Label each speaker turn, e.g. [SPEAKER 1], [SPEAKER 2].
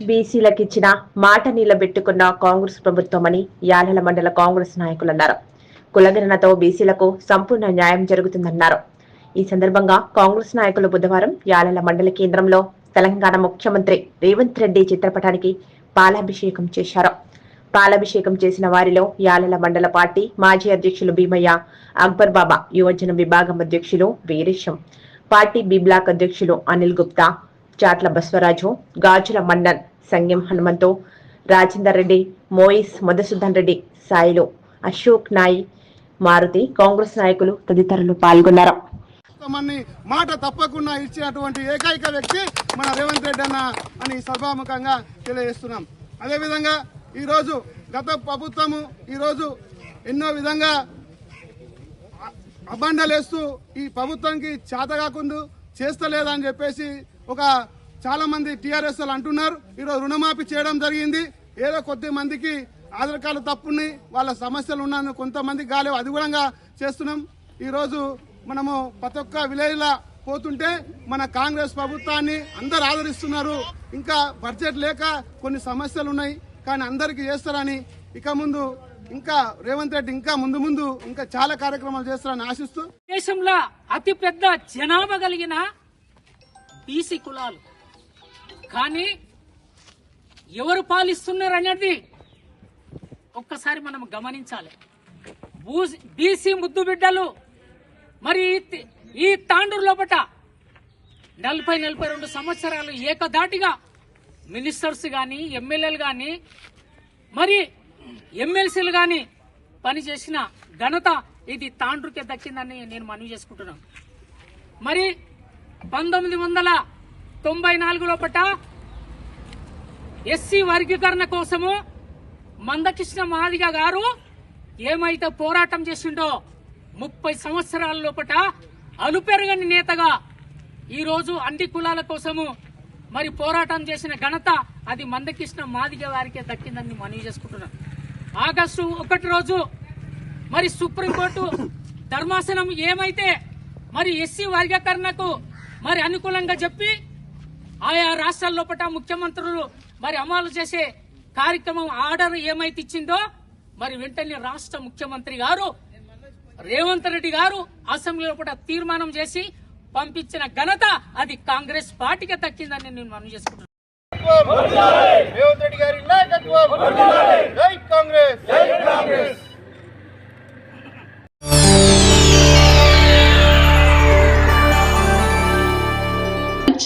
[SPEAKER 1] బీసీలకిచ్చిన మాట నిలబెట్టుకున్న కాంగ్రెస్ ప్రభుత్వమని యాలల మండల కాంగ్రెస్ నాయకులు అన్నారు కులగణనతో బీసీలకు సంపూర్ణ న్యాయం జరుగుతుందన్నారు. ఈ సందర్భంగా కాంగ్రెస్ నాయకులు బుధవారం యాలల మండల కేంద్రంలో తెలంగాణ ముఖ్యమంత్రి రేవంత్ రెడ్డి చిత్రపటానికి పాలాభిషేకం చేశారు. పాలాభిషేకం చేసిన వారిలో యాలల మండల పార్టీ మాజీ అధ్యక్షులు భీమయ్య అక్బర్ బాబా యువజన విభాగం అధ్యక్షులు వీరేశం పార్టీ బి బ్లాక్ అధ్యక్షులు అనిల్ గుప్తా చాట్ల బస్వరాజు గాజుల మన్నన్ సంగ్యం హనుమంతు రాజేందర్ రెడ్డి మోయిస్ మధుసూదన్ రెడ్డి సాయిలు అశోక్ నాయి మారుతి కాంగ్రెస్ నాయకులు తదితరులు పాల్గొన్నారు.
[SPEAKER 2] మాట తప్పకుండా ఇచ్చినటువంటి ఏకైక వ్యక్తి మన రేవంత్ రెడ్డి అన్న అని సభాముఖంగా తెలియజేస్తున్నాం. అదేవిధంగా ఈరోజు గత ప్రభుత్వము ఈరోజు ఎన్నో విధంగా అబండలేస్తూ ఈ ప్రభుత్వానికి చేత కాకుండా చేస్తలేదని చెప్పేసి ఒక చాలా మంది టీఆర్ఎస్ అంటున్నారు ఈరోజు రుణమాఫీ చేయడం జరిగింది. ఏదో కొద్ది మందికి ఆధార్ కార్డు తప్పుని వాళ్ళ సమస్యలు ఉన్నాను కొంతమంది కాలేవు అది కూడా చేస్తున్నాం ఈరోజు మనము ప్రతి ఒక్క విలేజ్లా పోతుంటే మన కాంగ్రెస్ ప్రభుత్వాన్ని అందరు ఆదరిస్తున్నారు. ఇంకా బడ్జెట్ లేక కొన్ని సమస్యలు ఉన్నాయి కానీ అందరికీ చేస్తారని ఇక ముందు ఇంకా రేవంత్ రెడ్డి ఇంకా ముందు ముందు ఇంకా చాలా కార్యక్రమాలు చేస్తారని ఆశిస్తూ
[SPEAKER 3] దేశంలో అతిపెద్ద జనాభా కలిగిన బీసీ కులాలు. కానీ ఎవరు పాలిస్తున్నారు అనేది ఒక్కసారి మనం గమనించాలి. బీసీ ముద్దు బిడ్డలు మరి ఈ ఈ తాండూరు లోపట నలభై నలభై రెండు సంవత్సరాలు ఏకదాటిగా మినిస్టర్స్ కానీ ఎమ్మెల్యేలు కానీ మరి ఎమ్మెల్సీలు కానీ పనిచేసిన ఘనత ఇది తాండ్రుకే దక్కిందని నేను మనవి చేసుకుంటున్నాను. మరి పంతొమ్మిది వందల తొంభై నాలుగు లోపట ఎస్సీ వర్గీకరణ కోసము మందకృష్ణ మాదిగ గారు ఏమైతే పోరాటం చేసిండో ముప్పై సంవత్సరాల లోపట అలుపెరగని నేతగా ఈరోజు అన్ని కులాల కోసము మరి పోరాటం చేసిన ఘనత అది మందకృష్ణ మాదిగ వారికే దక్కిందని మనవి చేసుకుంటున్నాను ఆగస్టు ఒకటి రోజు మరి సుప్రీంకోర్టు ధర్మాసనం ఏమైతే మరి ఎస్సీ వర్గీకరణకు మరి అనుకూలంగా చెప్పి ఆయా రాష్ట్రాల లోపల ముఖ్యమంత్రులు మరి అమలు చేసే కార్యక్రమం ఆర్డర్ ఏమైతే ఇచ్చిందో మరి వెంటనే రాష్ట్ర ముఖ్యమంత్రి గారు రేవంత్ రెడ్డి గారు అసెంబ్లీ లోపల తీర్మానం చేసి పంపించిన ఘనత అది కాంగ్రెస్ పార్టీకి దక్కిందని నేను మనం చేసుకుంటున్నాను
[SPEAKER 2] రేవంత్ రెడ్డి గారి నాయకత్వం.